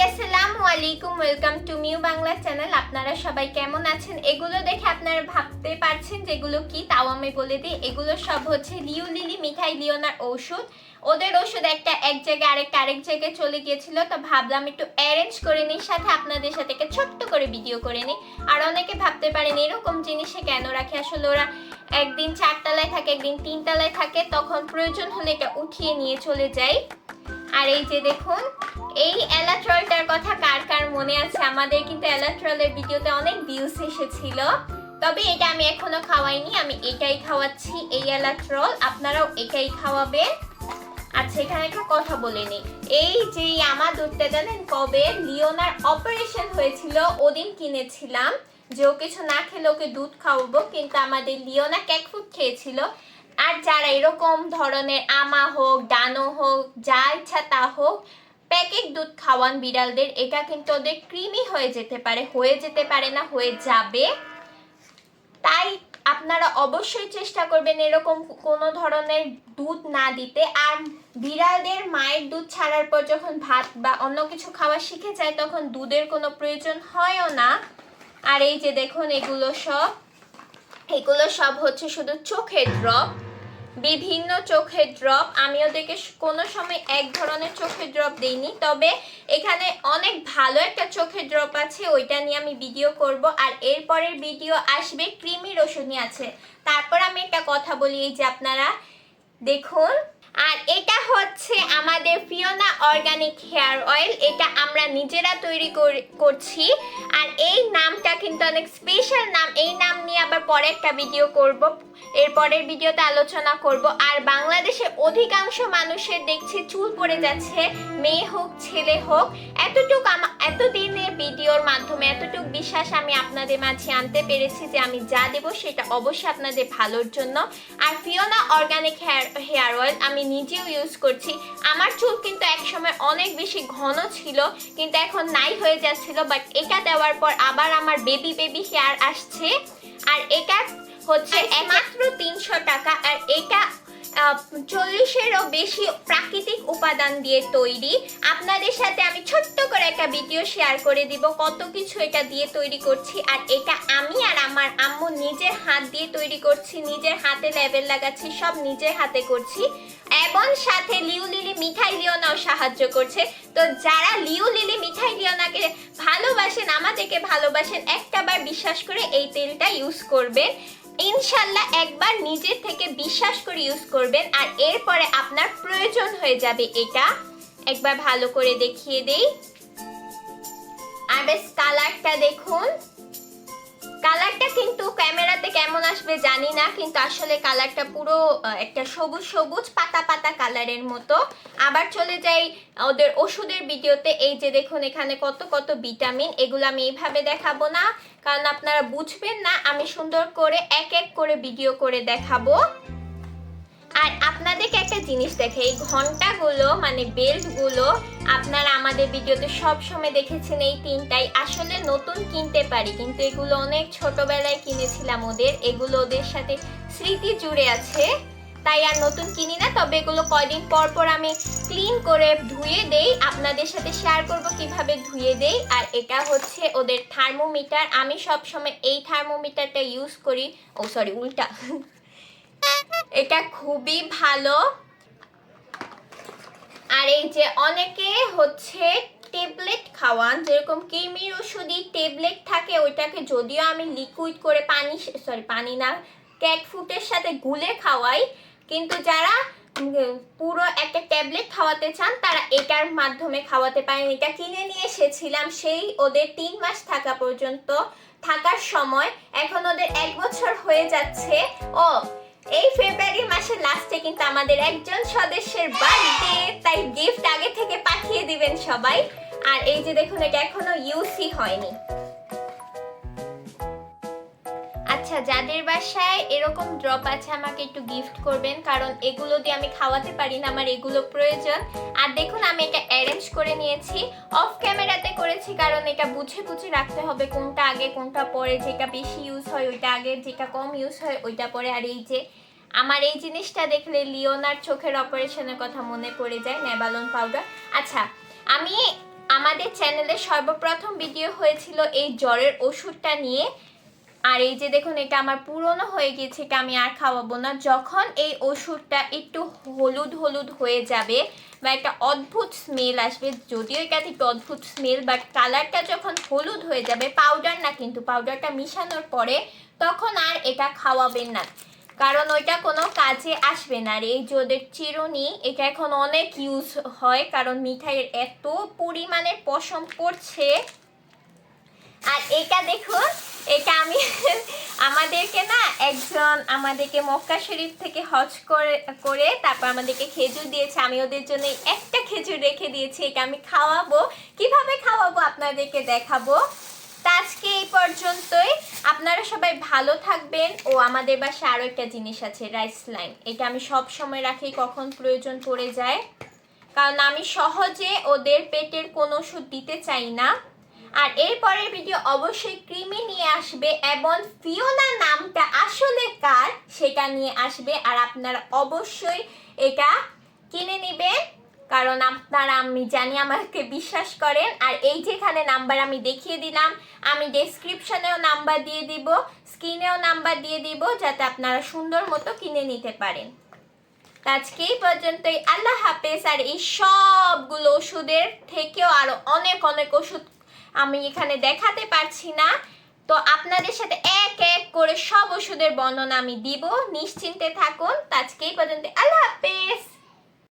সবাইকে আসসালামু আলাইকুম welcome to Miu Bangla channel আপনারা সবাই কেমন আছেন? এগুলো দেখে আপনারা ভাবতে পারছেন যেগুলো কি, তাও আমি বলে দিই। এগুলো সব হচ্ছে লিউ লিলি মিঠাই লিওনার ঔষধ ওদের ওষুধ একটা এক জায়গায় আরেকটা আরেক জায়গায় চলে গিয়েছিল, তো ভাবলাম একটু অ্যারেঞ্জ করে নিই, সাথে আপনাদের সাথে একটা ছোট্ট করে ভিডিও করে নিই। আর অনেকে ভাবতে পারেন এরকম জিনিসে কেন রাখে? আসলে ওরা একদিন চারতলায় থাকে, একদিন তিনতলায় থাকে, তখন প্রয়োজন হলে এটা উঠিয়ে নিয়ে চলে যায়। আর এই যে দেখুন, এই এলাট্রলটার কথা কার কার মনে আছে? আমাদের কিন্তু এলাট্রলের ভিডিওতে অনেক ভিউস এসেছিল। তবে এটা আমি এখনও খাওয়াইনি, আমি এটাই খাওয়াচ্ছি, এই এলাট্রল। আপনারাও এটাই খাওয়াবেন। আচ্ছা এখানে একটা কথা বলে নিই। এই যে আমার দুধটা জানেন কবে? লিওনার অপারেশন হয়েছিল, ওদিন কিনেছিলাম। যে ও কিছু না খেলে ওকে দুধ খাওয়াবো, কিন্তু আমাদের লিওনা ক্যাক ফুড খেয়েছিল। আর যারা এরকম ধরনের আমা হোক, ডানো হোক, যা ইচ্ছা তা হোক, প্যাকেট দুধ খাওয়ান বিড়ালদের, এটা কিন্তু ওদের ক্রিমি হয়ে যেতে পারে, হয়ে যেতে পারে না, হয়ে যাবে। তাই আপনারা অবশ্যই চেষ্টা করবেন এরকম কোনো ধরনের দুধ না দিতে। আর বিড়ালদের মায়ের দুধ ছাড়ার পর যখন ভাত বা অন্য কিছু খাওয়া শিখে যায়, তখন দুধের কোনো প্রয়োজন হয়ও না। আর এই যে দেখুন, এগুলো সব এগুলো সব হচ্ছে শুধু চোখের ড্রপ বিভিন্ন চোখের ড্রপ আমি ওদেরকে কোনো সময় এক ধরনের চোখের ড্রপ দিইনি। তবে এখানে অনেক ভালো একটা চোখের ড্রপ আছে, ওইটা নিয়ে আমি ভিডিও করব। আর এরপরের ভিডিও আসবে ক্রিমির ওষুধ নিয়ে আছে। তারপর আমি একটা কথা বলি, এই যে আপনারা দেখুন আর এটা হচ্ছে আমাদের ফিওনা অর্গানিক হেয়ার অয়েল এটা আমরা নিজেরা তৈরি কর- করছি। আর এই নামটা কিন্তু অনেক স্পেশাল নাম, এই নাম নিয়ে আবার পরে একটা ভিডিও করব। এর পরের ভিডিওতে আলোচনা করব। আর বাংলাদেশে অধিকাংশ মানুষের দেখছি চুল পড়ে যাচ্ছে, মেয়ে হোক, ছেলে হোক। এতটুক এতদিনের ভিডিওর মাধ্যমে, এতটুক বিশ্বাস আমি আপনাদের মাঝে আনতে পেরেছি যে আমি যা দেব সেটা অবশ্যই আপনাদের ভালোর জন্য। আর Fiona organic hair hair oil আমি নিজেও ইউজ করছি। আমার চুল কিন্তু একসময় অনেক বেশি ঘন ছিল কিন্তু এখন নাই হয়ে যাচ্ছিল বাট এটা দেওয়ার পর আবার আমার বেবি বেবি হেয়ার আসছে। আর এটা হচ্ছে মাত্র তিনশো টাকা আর এটা চল্লিশেরও বেশি প্রাকৃতিক উপাদান দিয়ে তৈরি। আপনাদের সাথে আমি ছোট্ট করে একটা ভিডিও শেয়ার করে দিব কত কিছু এটা দিয়ে তৈরি করছি আর এটা আমি আর আমার আম্মু নিজের হাত দিয়ে তৈরি করছি নিজের হাতে লেবেল লাগাচ্ছি সব নিজের হাতে করছি। এবং সাথে লিউ লিলি মিঠাই লিওনাও সাহায্য করছে। তো যারা লিউ লিলি মিঠাই লিওনাকে ভালোবাসেন, আমাদেরকে ভালোবাসেন একটাবার বিশ্বাস করে এই তেলটা ইউজ করবেন। ইনশাল্লাহ একবার নিজের থেকে বিশ্বাস করে ইউজ করবেন আর এরপরে আপনার প্রয়োজন হয়ে যাবে এটা। একবার ভালো করে দেখিয়ে দেই। আর বেশ কালারটা দেখুন। কালারটা কিন্তু ক্যামেরাতে কেমন আসবে জানি না, কিন্তু আসলে কালারটা পুরো একটা সবুজ সবুজ পাতা পাতা কালারের মতো। আবার চলে যাই ওদের ওষুধের ভিডিওতে। এই যে দেখুন, এখানে কত কত ভিটামিন, এগুলো আমি এইভাবে দেখাবো না, কারণ আপনারা বুঝবেন না, আমি সুন্দর করে এক এক করে ভিডিও করে দেখাবো। আর আপনাদেরকে একটা জিনিস দেখে, এই ঘন্টাগুলো মানে বেল্টগুলো আপনারা আমাদের ভিডিওতে সব সময় দেখেছেন এই তিনটাই। আসলে নতুন কিনতে পারি, কিন্তু এগুলো অনেক ছোটবেলায় কিনেছিলাম ওদের। এগুলো ওদের সাথে স্মৃতি জুড়ে আছে, তাই আর নতুন কিনি না। তবে এগুলো কয়দিন পর পর আমি ক্লিন করে ধুয়ে দেই, আপনাদের সাথে শেয়ার করব কীভাবে ধুয়ে দেই। আর এটা হচ্ছে ওদের থার্মোমিটার। আমি সব সময় এই থার্মোমিটারটা ইউজ করি। ও সরি উল্টা। এটা খুবই ভালো। আর এই যে অনেকে হচ্ছে ট্যাবলেট খাওয়ান, যেরকম কৃমির ওষুধি ট্যাবলেট থাকে, ওইটাকে যদিও আমি লিকুইড করে পানি সরি পানি না ক্যাট ফুটের সাথে গুলে খাওয়াই, কিন্তু যারা পুরো একটা ট্যাবলেট খাওয়াতে চান, তারা এটার মাধ্যমে খাওয়াতে পারেন। এটা কিনে নিয়ে এসেছিলাম, সেই ওদের তিন মাস থাকা পর্যন্ত, থাকার সময়। এখন ওদের এক বছর হয়ে যাচ্ছে। ও এই ফেব্রুয়ারি মাসের লাস্টে কিন্তু আমাদের একজন সদস্যের বার্থডে তাই গিফট আগে থেকে পাঠিয়ে দিবেন সবাই। আর এই যে দেখুন, এটা এখনও ইউসি হয়নি। আচ্ছা যাদের বাসায় এরকম ড্রপ আছে, আমাকে একটু গিফট করবেন। কারণ এগুলো দিয়ে আমি খাওয়াতে পারি না, আমার এগুলো প্রয়োজন। আর দেখুন, আমি এটা অ্যারেঞ্জ করে নিয়েছি। অফ ক্যামেরাতে করেছি, কারণ এটা বুঝে বুঝে রাখতে হবে কোনটা আগে, কোনটা পরে। যেটা বেশি ইউজ হয়, ওইটা আগে, যেটা কম ইউজ হয়, ওইটা পরে। আর এই যে, আমার এই জিনিসটা দেখলে লিওনার চোখের অপারেশনের কথা মনে পড়ে যায়, নেবালন পাউডার। আচ্ছা আমি আমাদের চ্যানেলে সর্বপ্রথম ভিডিও হয়েছিল এই জ্বরের ওষুধটা নিয়ে। আর এই যে দেখুন, এটা আমার পুরনো হয়ে গেছে, এটা আমি আর খাওয়াবো না। যখন এই ওষুধটা একটু হলুদ হলুদ হয়ে যাবে বা একটা অদ্ভুত স্মেল আসবে, যদিও এটা একটু অদ্ভুত স্মেল বাট কালারটা যখন হলুদ হয়ে যাবে পাউডার না কিন্তু পাউডারটা মিশানোর পরে তখন আর এটা খাওয়াবেন না। কারণ ওইটা কোনো কাজে আসবে না। আর এই যে ওদের চিরুনি, এটা এখন অনেক ইউজ হয়, কারণ মিঠাইয়ের এত পরিমাণে পশম পড়ছে। আর এটা দেখুন এটা আমি আমাদেরকে না একজন আমাদেরকে মক্কা শরীফ থেকে হজ করে করে তারপর আমাদেরকে খেজুর দিয়েছে। আমি ওদের জন্য একটা খেজুর রেখে দিয়েছি, এটা আমি খাওয়াবো। কীভাবে খাওয়াবো আপনাদেরকে দেখাবো? তা আজকে এই পর্যন্তই। আপনারা সবাই ভালো থাকবেন। ও আমাদের বাসায় আরও একটা জিনিস আছে রাইস লাইন এটা আমি সব সময় রাখি কখন প্রয়োজন পড়ে যায়। কারণ আমি সহজে ওদের পেটের কোনো ওষুধ দিতে চাই না। আর এরপরের ভিডিও অবশ্যই ক্রিমি নিয়ে আসবে এবং ফিওনা নামটা আসলে কার সেটা নিয়ে আসবে আর আপনারা অবশ্যই এটা কিনে নেবেন। কারণ আপনারা, আমি জানি, আমাকে বিশ্বাস করেন। আর এই যেখানে নাম্বার আমি দেখিয়ে দিলাম, আমি ডেসক্রিপশনেও নাম্বার দিয়ে দিব স্ক্রিনেও নাম্বার দিয়ে দিব, যাতে আপনারা সুন্দর মতো কিনে নিতে পারেন। আজকে এই পর্যন্তই। আল্লাহ হাফেজ। আর এই সবগুলো ওষুধের থেকেও আরও অনেক অনেক ওষুধ আমি এখানে দেখাতে পারছি না। তো আপনাদের সাথে এক এক করে সব ওষুধের বর্ণনা আমি দিব। নিশ্চিন্তে থাকুন। আজকে এই পর্যন্ত আল্লাহ হাফেজ।